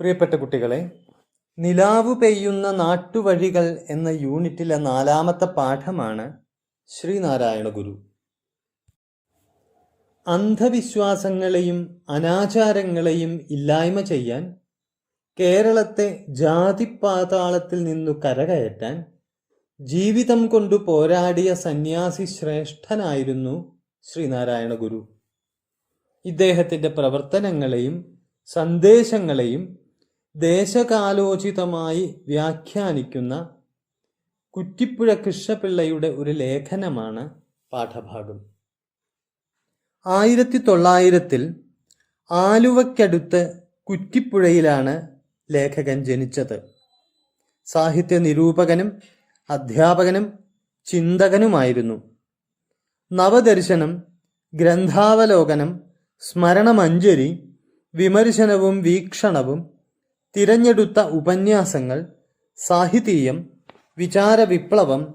പ്രിയപ്പെട്ട കുട്ടികളെ നിലാവു പെയ്യുന്ന നാട്ടുവഴികൾ എന്ന യൂണിറ്റിലെ നാലാമത്തെ പാഠമാണ് ശ്രീനാരായണ ഗുരു. അന്ധവിശ്വാസങ്ങളെയും അനാചാരങ്ങളെയും ഇല്ലായ്മ ചെയ്യാൻ കേരളത്തെ ജാതിപാതാളത്തിൽ നിന്നു കരകയറ്റാൻ ജീവിതം കൊണ്ടു പോരാടിയ സന്യാസി ശ്രേഷ്ഠനായിരുന്നു ശ്രീനാരായണ ഗുരു. ഇദ്ദേഹത്തിന്റെ പ്രവർത്തനങ്ങളെയും സന്ദേശങ്ങളെയും ദേശകാലോചിതമായി വ്യാഖ്യാനിക്കുന്ന കുറ്റിപ്പുഴ കൃഷ്ണപിള്ളയുടെ ഒരു ലേഖനമാണ് പാഠഭാഗം. ആയിരത്തി തൊള്ളായിരത്തിൽ ആലുവയ്ക്കടുത്ത് കുറ്റിപ്പുഴയിലാണ് ലേഖകൻ ജനിച്ചത്. സാഹിത്യ നിരൂപകനും അധ്യാപകനും ചിന്തകനുമായിരുന്നു. നവദർശനം ഗ്രന്ഥാവലോകനം സ്മരണമഞ്ജരി വിമർശനവും വീക്ഷണവും തിരഞ്ഞെടുത്ത ഉപന്യാസങ്ങൾ സാഹിതീയം വിചാരവിപ്ലവം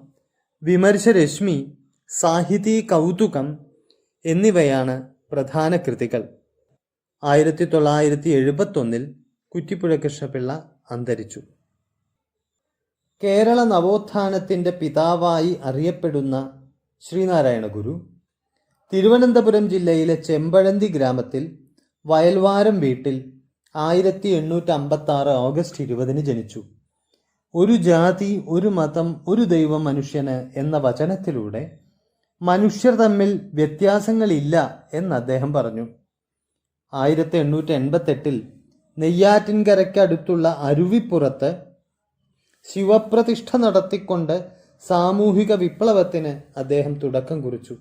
വിമർശരശ്മി സാഹിതി കൗതുകം എന്നിവയാണ് പ്രധാന കൃതികൾ. ആയിരത്തി തൊള്ളായിരത്തി എഴുപത്തൊന്നിൽ കുറ്റിപ്പുഴ കൃഷ്ണപിള്ള അന്തരിച്ചു. കേരള നവോത്ഥാനത്തിന്റെ പിതാവായി അറിയപ്പെടുന്ന ശ്രീനാരായണ ഗുരു തിരുവനന്തപുരം ജില്ലയിലെ ചെമ്പഴന്തി ഗ്രാമത്തിൽ വയൽവാരം വീട്ടിൽ ആയിരത്തി എണ്ണൂറ്റി അമ്പത്തി ആറ് ഓഗസ്റ്റ് ഇരുപതിന് ജനിച്ചു. ഒരു ജാതി ഒരു മതം ഒരു ദൈവം മനുഷ്യന് എന്ന വചനത്തിലൂടെ മനുഷ്യർ തമ്മിൽ വ്യത്യാസങ്ങളില്ല എന്ന് അദ്ദേഹം പറഞ്ഞു. ആയിരത്തി എണ്ണൂറ്റി എൺപത്തെട്ടിൽ നെയ്യാറ്റിൻകരയ്ക്കടുത്തുള്ള അരുവിപ്പുറത്ത് ശിവപ്രതിഷ്ഠ നടത്തിക്കൊണ്ട് സാമൂഹിക വിപ്ലവത്തിന് അദ്ദേഹം തുടക്കം കുറിച്ചു.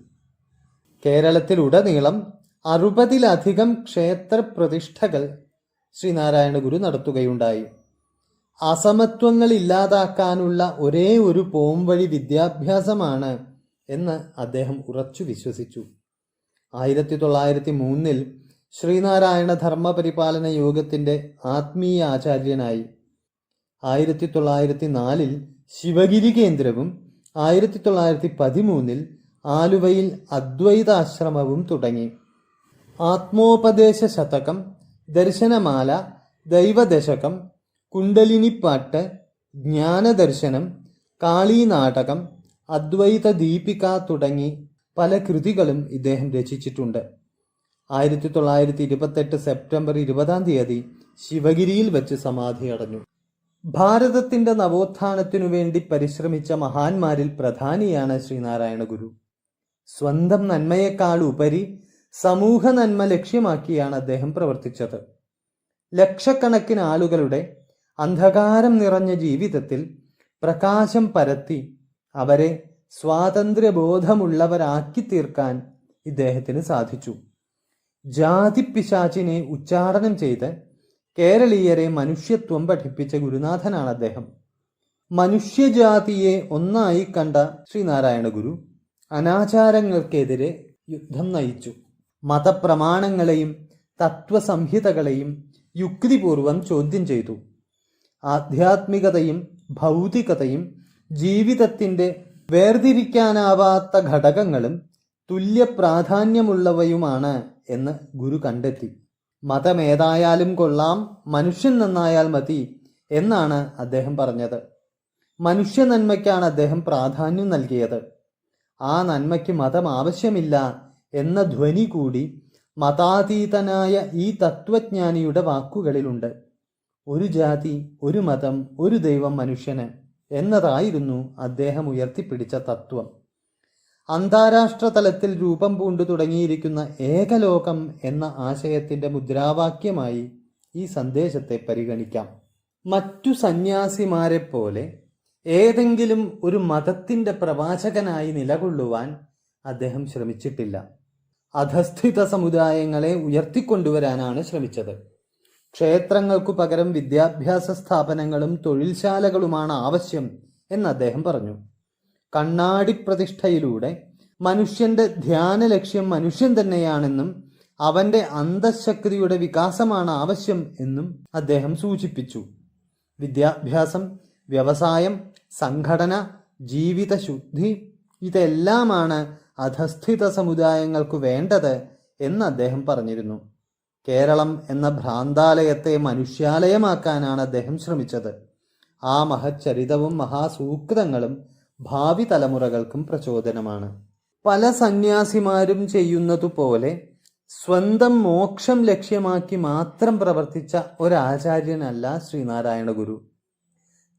കേരളത്തിലുടനീളം അറുപതിലധികം ക്ഷേത്ര പ്രതിഷ്ഠകൾ ശ്രീനാരായണ ഗുരു നടത്തുകയുണ്ടായി. അസമത്വങ്ങൾ ഇല്ലാതാക്കാനുള്ള ഒരേ ഒരു പോംവഴി വിദ്യാഭ്യാസമാണ് എന്ന് അദ്ദേഹം ഉറച്ചു വിശ്വസിച്ചു. ആയിരത്തി തൊള്ളായിരത്തി മൂന്നിൽ ശ്രീനാരായണ ധർമ്മപരിപാലന യോഗത്തിന്റെ ആത്മീയ ആചാര്യനായി. ആയിരത്തി തൊള്ളായിരത്തി നാലിൽ ശിവഗിരി കേന്ദ്രവും ആയിരത്തി തൊള്ളായിരത്തി പതിമൂന്നിൽ ആലുവയിൽ അദ്വൈതാശ്രമവും തുടങ്ങി. ആത്മോപദേശ ശതകം ദർശനമാല ദൈവദശകം കുണ്ടലിനിപ്പാട്ട് ജ്ഞാനദർശനം കാളീനാടകം അദ്വൈത ദീപിക തുടങ്ങി പല കൃതികളും ഇദ്ദേഹം രചിച്ചിട്ടുണ്ട്. ആയിരത്തി തൊള്ളായിരത്തി ഇരുപത്തെട്ട് സെപ്റ്റംബർ ഇരുപതാം തീയതി ശിവഗിരിയിൽ വെച്ച് സമാധി അടഞ്ഞു. ഭാരതത്തിന്റെ നവോത്ഥാനത്തിനു വേണ്ടി പരിശ്രമിച്ച മഹാന്മാരിൽ പ്രധാനിയാണ് ശ്രീനാരായണ ഗുരു സ്വന്തം നന്മയേക്കാൾ ഉപരി സമൂഹ നന്മ ലക്ഷ്യമാക്കിയാണ് അദ്ദേഹം പ്രവർത്തിച്ചത്. ലക്ഷക്കണക്കിന് ആളുകളുടെ അന്ധകാരം നിറഞ്ഞ ജീവിതത്തിൽ പ്രകാശം പരത്തി അവരെ സ്വാതന്ത്ര്യബോധമുള്ളവരാക്കി തീർക്കാൻ ഇദ്ദേഹത്തിന് സാധിച്ചു. ജാതി പിശാചിനെ ഉച്ചാടനം ചെയ്ത് കേരളീയരെ മനുഷ്യത്വം പഠിപ്പിച്ച ഗുരുനാഥനാണ് അദ്ദേഹം. മനുഷ്യജാതിയെ ഒന്നായി കണ്ട ശ്രീനാരായണ ഗുരു അനാചാരങ്ങൾക്കെതിരെ യുദ്ധം നയിച്ചു. മതപ്രമാണങ്ങളെയും തത്വസംഹിതകളെയും യുക്തിപൂർവം ചോദ്യം ചെയ്തു. ആധ്യാത്മികതയും ഭൗതികതയും ജീവിതത്തിന്റെ വേർതിരിക്കാനാവാത്ത ഘടകങ്ങളും തുല്യ പ്രാധാന്യമുള്ളവയുമാണ് എന്ന് ഗുരു കണ്ടെത്തി. മതമേതായാലും കൊള്ളാം മനുഷ്യൻ നന്നായാൽ മതി എന്നാണ് അദ്ദേഹം പറഞ്ഞത്. മനുഷ്യ നന്മയ്ക്കാണ് അദ്ദേഹം പ്രാധാന്യം നൽകിയത്. ആ നന്മയ്ക്ക് മതം ആവശ്യമില്ല എന്ന ധ്വനി കൂടി മതാതീതനായ ഈ തത്വജ്ഞാനിയുടെ വാക്കുകളിലുണ്ട്. ഒരു ജാതി ഒരു മതം ഒരു ദൈവം മനുഷ്യന് എന്നതായിരുന്നു അദ്ദേഹം ഉയർത്തിപ്പിടിച്ച തത്വം. അന്താരാഷ്ട്ര തലത്തിൽ രൂപം പൂണ്ടു തുടങ്ങിയിരിക്കുന്ന ഏകലോകം എന്ന ആശയത്തിന്റെ മുദ്രാവാക്യമായി ഈ സന്ദേശത്തെ പരിഗണിക്കാം. മറ്റു സന്യാസിമാരെ പോലെ ഏതെങ്കിലും ഒരു മതത്തിന്റെ പ്രവാചകനായി നിലകൊള്ളുവാൻ അദ്ദേഹം ശ്രമിച്ചിട്ടില്ല. അധസ്ഥിത സമുദായങ്ങളെ ഉയർത്തിക്കൊണ്ടുവരാനാണ് ശ്രമിച്ചത്. ക്ഷേത്രങ്ങൾക്കു പകരം വിദ്യാഭ്യാസ സ്ഥാപനങ്ങളും തൊഴിൽശാലകളുമാണ് ആവശ്യം എന്ന് അദ്ദേഹം പറഞ്ഞു. കണ്ണാടി പ്രതിഷ്ഠയിലൂടെ മനുഷ്യന്റെ ധ്യാന ലക്ഷ്യം മനുഷ്യൻ തന്നെയാണെന്നും അവന്റെ അന്തഃശക്തിയുടെ വികാസമാണ് ആവശ്യം എന്നും അദ്ദേഹം സൂചിപ്പിച്ചു. വിദ്യാഭ്യാസം വ്യവസായം സംഘടന ജീവിത ശുദ്ധി ഇതെല്ലാമാണ് അധസ്ഥിത സമുദായങ്ങൾക്ക് വേണ്ടത് എന്ന് അദ്ദേഹം പറഞ്ഞിരുന്നു. കേരളം എന്ന ഭ്രാന്താലയത്തെ മനുഷ്യാലയമാക്കാനാണ് അദ്ദേഹം ശ്രമിച്ചത്. ആ മഹച്ചരിതവും മഹാസൂക്തങ്ങളും ഭാവി തലമുറകൾക്കും പ്രചോദനമാണ്. പല സന്യാസിമാരും ചെയ്യുന്നതുപോലെ സ്വന്തം മോക്ഷം ലക്ഷ്യമാക്കി മാത്രം പ്രവർത്തിച്ച ഒരാചാര്യനല്ല ശ്രീനാരായണ ഗുരു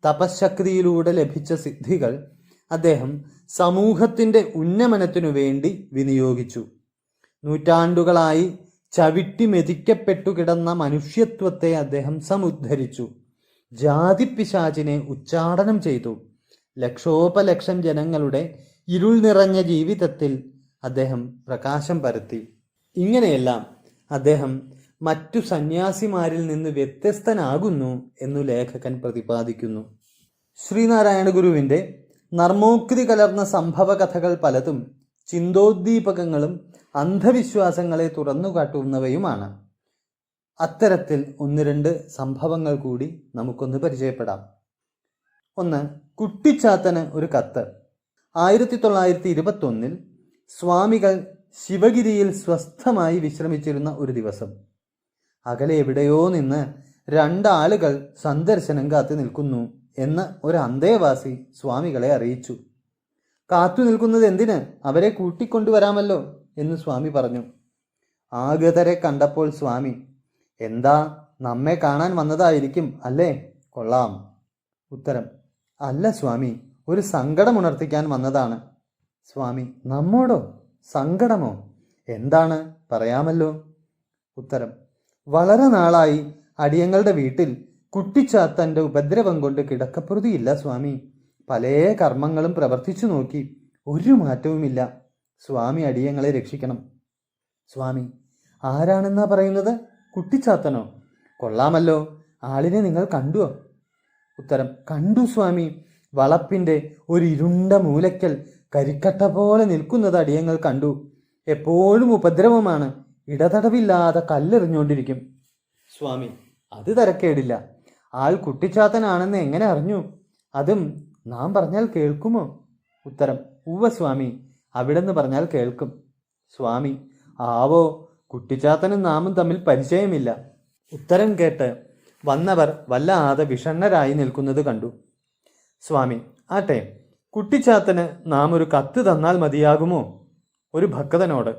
തപശക്തിയിലൂടെ ലഭിച്ച സിദ്ധികൾ അദ്ദേഹം സമൂഹത്തിന്റെ ഉന്നമനത്തിനു വേണ്ടി വിനിയോഗിച്ചു. നൂറ്റാണ്ടുകളായി ചവിട്ടി മെതിക്കപ്പെട്ടു കിടന്ന മനുഷ്യത്വത്തെ അദ്ദേഹം സമുദ്ധരിച്ചു. ജാതിപ്പിശാചിനെ ഉച്ചാടനം ചെയ്തു. ലക്ഷോപലക്ഷം ജനങ്ങളുടെ ഇരുൾ നിറഞ്ഞ ജീവിതത്തിൽ അദ്ദേഹം പ്രകാശം പരത്തി. ഇങ്ങനെയെല്ലാം അദ്ദേഹം മറ്റു സന്യാസിമാരിൽ നിന്ന് വ്യത്യസ്തനാകുന്നു എന്നു ലേഖകൻ പ്രതിപാദിക്കുന്നു. ശ്രീനാരായണ ഗുരുവിന്റെ നർമ്മോക്തി കലർന്ന സംഭവ കഥകൾ പലതും ചിന്തോദ്ദീപകങ്ങളും അന്ധവിശ്വാസങ്ങളെ തുറന്നുകാട്ടുന്നവയുമാണ്. അത്തരത്തിൽ ഒന്ന് രണ്ട് സംഭവങ്ങൾ കൂടി നമുക്കൊന്ന് പരിചയപ്പെടാം. ഒന്ന് കുട്ടിച്ചാത്തന് ഒരു കത്ത്. ആയിരത്തി തൊള്ളായിരത്തി ഇരുപത്തൊന്നിൽ സ്വാമികൾ ശിവഗിരിയിൽ സ്വസ്ഥമായി വിശ്രമിച്ചിരുന്ന ഒരു ദിവസം. അകലെ എവിടെയോ നിന്ന് രണ്ടാളുകൾ സന്ദർശനം കാത്തു നിൽക്കുന്നു. എന്ന് ഒരു അന്തേവാസി സ്വാമികളെ അറിയിച്ചു. കാത്തു നിൽക്കുന്നത് എന്തിന്? അവരെ കൂട്ടിക്കൊണ്ടുവരാമല്ലോ എന്ന് സ്വാമി പറഞ്ഞു. ആഗതരെ കണ്ടപ്പോൾ സ്വാമി എന്താ നമ്മെ കാണാൻ വന്നതായിരിക്കും അല്ലേ? കൊള്ളാം. ഉത്തരം അല്ല സ്വാമി ഒരു സങ്കടം ഉണർത്തിക്കാൻ വന്നതാണ്. സ്വാമി നമ്മോടോ? സങ്കടമോ? എന്താണ്? പറയാമല്ലോ. ഉത്തരം വളരെ നാളായി അടിയങ്ങളുടെ വീട്ടിൽ കുട്ടിച്ചാത്തന്റെ ഉപദ്രവം കൊണ്ട് കിടക്കപ്രതിയില്ല സ്വാമി. പല കർമ്മങ്ങളും പ്രവർത്തിച്ചു നോക്കി ഒരു മാറ്റവുമില്ല. സ്വാമി അടിയങ്ങളെ രക്ഷിക്കണം. സ്വാമി ആരാണെന്നാ പറയുന്നത്? കുട്ടിച്ചാത്തനോ? കൊള്ളാമല്ലോ. ആളിനെ നിങ്ങൾ കണ്ടുവോ? ഉത്തരം കണ്ടു സ്വാമി. വളപ്പിന്റെ ഒരു ഇരുണ്ട മൂലയ്ക്കൽ കരിക്കട്ട പോലെ നിൽക്കുന്നത് അടിയങ്ങൾ കണ്ടു. എപ്പോഴും ഉപദ്രവമാണ്. ഇടതടവില്ലാതെ കല്ലെറിഞ്ഞുകൊണ്ടിരിക്കും സ്വാമി അത് തരക്കേടില്ല. ആൾ കുട്ടിച്ചാത്തനാണെന്ന് എങ്ങനെ അറിഞ്ഞു? അതും നാം പറഞ്ഞാൽ കേൾക്കുമോ? ഉത്തരം ഉവ്വ സ്വാമി. അവിടെന്ന് പറഞ്ഞാൽ കേൾക്കും. സ്വാമി ആവോ കുട്ടിച്ചാത്തനും നാമും തമ്മിൽ പരിചയമില്ല. ഉത്തരം കേട്ട് വന്നവർ വല്ലാതെ വിഷണ്ണരായി നിൽക്കുന്നത് കണ്ടു. സ്വാമി ആട്ടെ കുട്ടിച്ചാത്തന് നാം ഒരു കത്ത് തന്നാൽ മതിയാകുമോ? ഒരു ഭക്തനോട്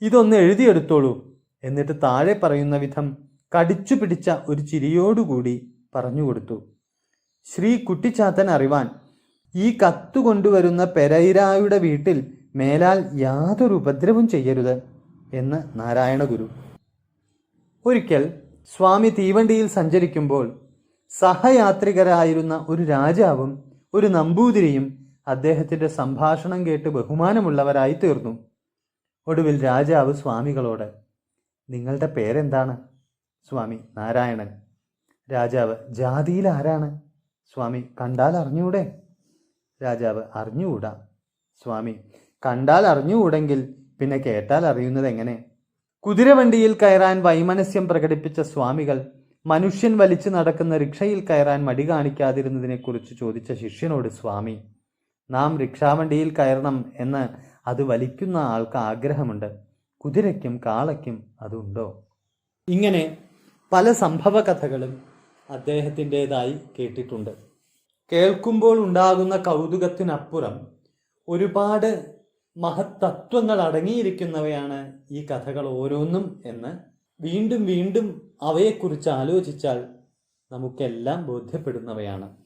ഇതൊന്ന് എഴുതിയെടുത്തോളൂ എന്നിട്ട് താഴെ പറയുന്ന വിധം കടിച്ചു പിടിച്ച ഒരു ചിരിയോടുകൂടി പറഞ്ഞുകൊടുത്തു. ശ്രീ കുട്ടിച്ചാത്തൻ അറിവാൻ ഈ കത്തു കൊണ്ടുവരുന്ന പെരൈരായുടെ വീട്ടിൽ മേലാൽ യാതൊരു ഉപദ്രവം ചെയ്യരുത് എന്ന് നാരായണഗുരു. ഒരിക്കൽ സ്വാമി തീവണ്ടിയിൽ സഞ്ചരിക്കുമ്പോൾ സഹയാത്രികരായിരുന്ന ഒരു രാജാവും ഒരു നമ്പൂതിരിയും അദ്ദേഹത്തിന്റെ സംഭാഷണം കേട്ട് ബഹുമാനമുള്ളവരായി തീർന്നു ഒടുവിൽ രാജാവ് സ്വാമികളോട് നിങ്ങളുടെ പേരെന്താണ്? സ്വാമി നാരായണൻ. രാജാവ് ജാതിയിൽ ആരാണ്? സ്വാമി കണ്ടാൽ അറിഞ്ഞൂടെ രാജാവ് അറിഞ്ഞുകൂടാ. സ്വാമി കണ്ടാൽ അറിഞ്ഞുകൂടെങ്കിൽ പിന്നെ കേട്ടാൽ അറിയുന്നത് എങ്ങനെ? കുതിരവണ്ടിയിൽ കയറാൻ വൈമനസ്യം പ്രകടിപ്പിച്ച സ്വാമികൾ മനുഷ്യൻ വലിച്ചു നടക്കുന്ന റിക്ഷയിൽ കയറാൻ മടി കാണിക്കാതിരുന്നതിനെക്കുറിച്ച് ചോദിച്ച ശിഷ്യനോട് സ്വാമി നാം റിക്ഷാവണ്ടിയിൽ കയറണം എന്ന് അത് വലിക്കുന്ന ആൾക്ക് ആഗ്രഹമുണ്ട്. കുതിരയ്ക്കും കാളയ്ക്കും അതുണ്ടോ? ഇങ്ങനെ പല സംഭവ കഥകളും അദ്ദേഹത്തിന്റെതായി കേട്ടിട്ടുണ്ട്. കേൾക്കുമ്പോൾ ഉണ്ടാകുന്ന കൗതുകത്തിനപ്പുറം ഒരുപാട് മഹത്തത്വങ്ങൾ അടങ്ങിയിരിക്കുന്നവയാണ് ഈ കഥകൾ ഓരോന്നും എന്ന് വീണ്ടും വീണ്ടും അവയെക്കുറിച്ച് ആലോചിച്ചാൽ നമുക്കെല്ലാം ബോധ്യപ്പെടുന്നവയാണ്.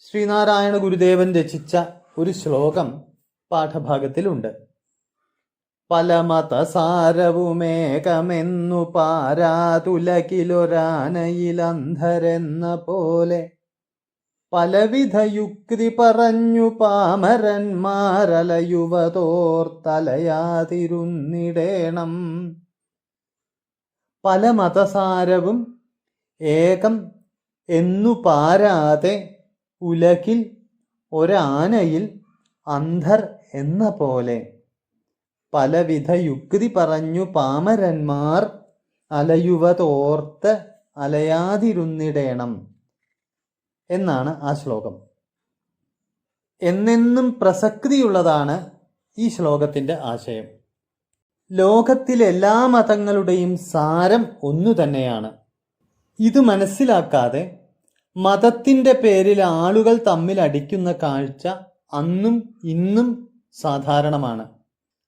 ശ്രീനാരായണ ഗുരുദേവൻ രചിച്ച ഒരു ശ്ലോകം പാഠഭാഗത്തിലുണ്ട്. പല മതസാരവുമേകമെന്നു പാരാതുലകിലൊരാനയിലന്ധരെന്ന പോലെ പലവിധ യുക്തി പറഞ്ഞു പാമരന്മാരലയുവതോർത്തലയാതിരുന്നിടേണം. പല മതസാരവും ഏകം എന്നു പാരാതെ ഉലകിൽ ഒരാനയിൽ അന്ധർ എന്ന പോലെ പലവിധ യുക്തി പറഞ്ഞു പാമരന്മാർ അലയുവതോർത്ത് അലയാതിരുന്നിടേണം എന്നാണ് ആ ശ്ലോകം. എന്നെന്നും പ്രസക്തിയുള്ളതാണ് ഈ ശ്ലോകത്തിന്റെ ആശയം. ലോകത്തിലെ എല്ലാ മതങ്ങളുടെയും സാരം ഒന്നു തന്നെയാണ്. ഇത് മനസ്സിലാക്കാതെ മതത്തിന്റെ പേരിൽ ആളുകൾ തമ്മിൽ അടിക്കുന്ന കാഴ്ച അന്നും ഇന്നും സാധാരണമാണ്.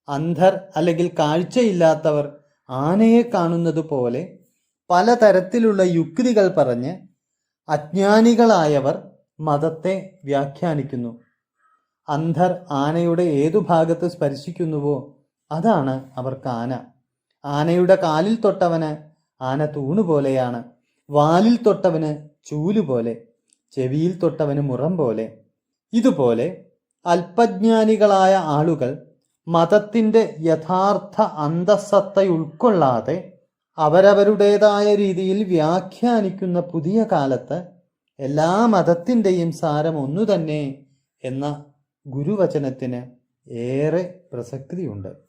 അന്ധർ അല്ലെങ്കിൽ കാഴ്ചയില്ലാത്തവർ ആനയെ കാണുന്നത് പോലെ പലതരത്തിലുള്ള യുക്തികൾ പറഞ്ഞ് അജ്ഞാനികളായവർ മതത്തെ വ്യാഖ്യാനിക്കുന്നു. അന്ധർ ആനയുടെ ഏതു ഭാഗത്ത് സ്പർശിക്കുന്നുവോ അതാണ് അവർക്ക് ആന. ആനയുടെ കാലിൽ തൊട്ടവന് ആന തൂണ് പോലെയാണ് വാലിൽ തൊട്ടവന് ചൂൽ പോലെ ചെവിയിൽ തൊട്ടവന് മുറം പോലെ. ഇതുപോലെ അല്പജ്ഞാനികളായ ആളുകൾ മതത്തിന്റെ യഥാർത്ഥ അന്തസത്ത ഉൾക്കൊള്ളാതെ അവരവരുടേതായ രീതിയിൽ വ്യാഖ്യാനിക്കുന്ന പുതിയ കാലത്ത് എല്ലാ മതത്തിന്റെയും സാരം ഒന്നു തന്നെ എന്ന ഗുരുവചനത്തിന് ഏറെ പ്രസക്തിയുണ്ട്.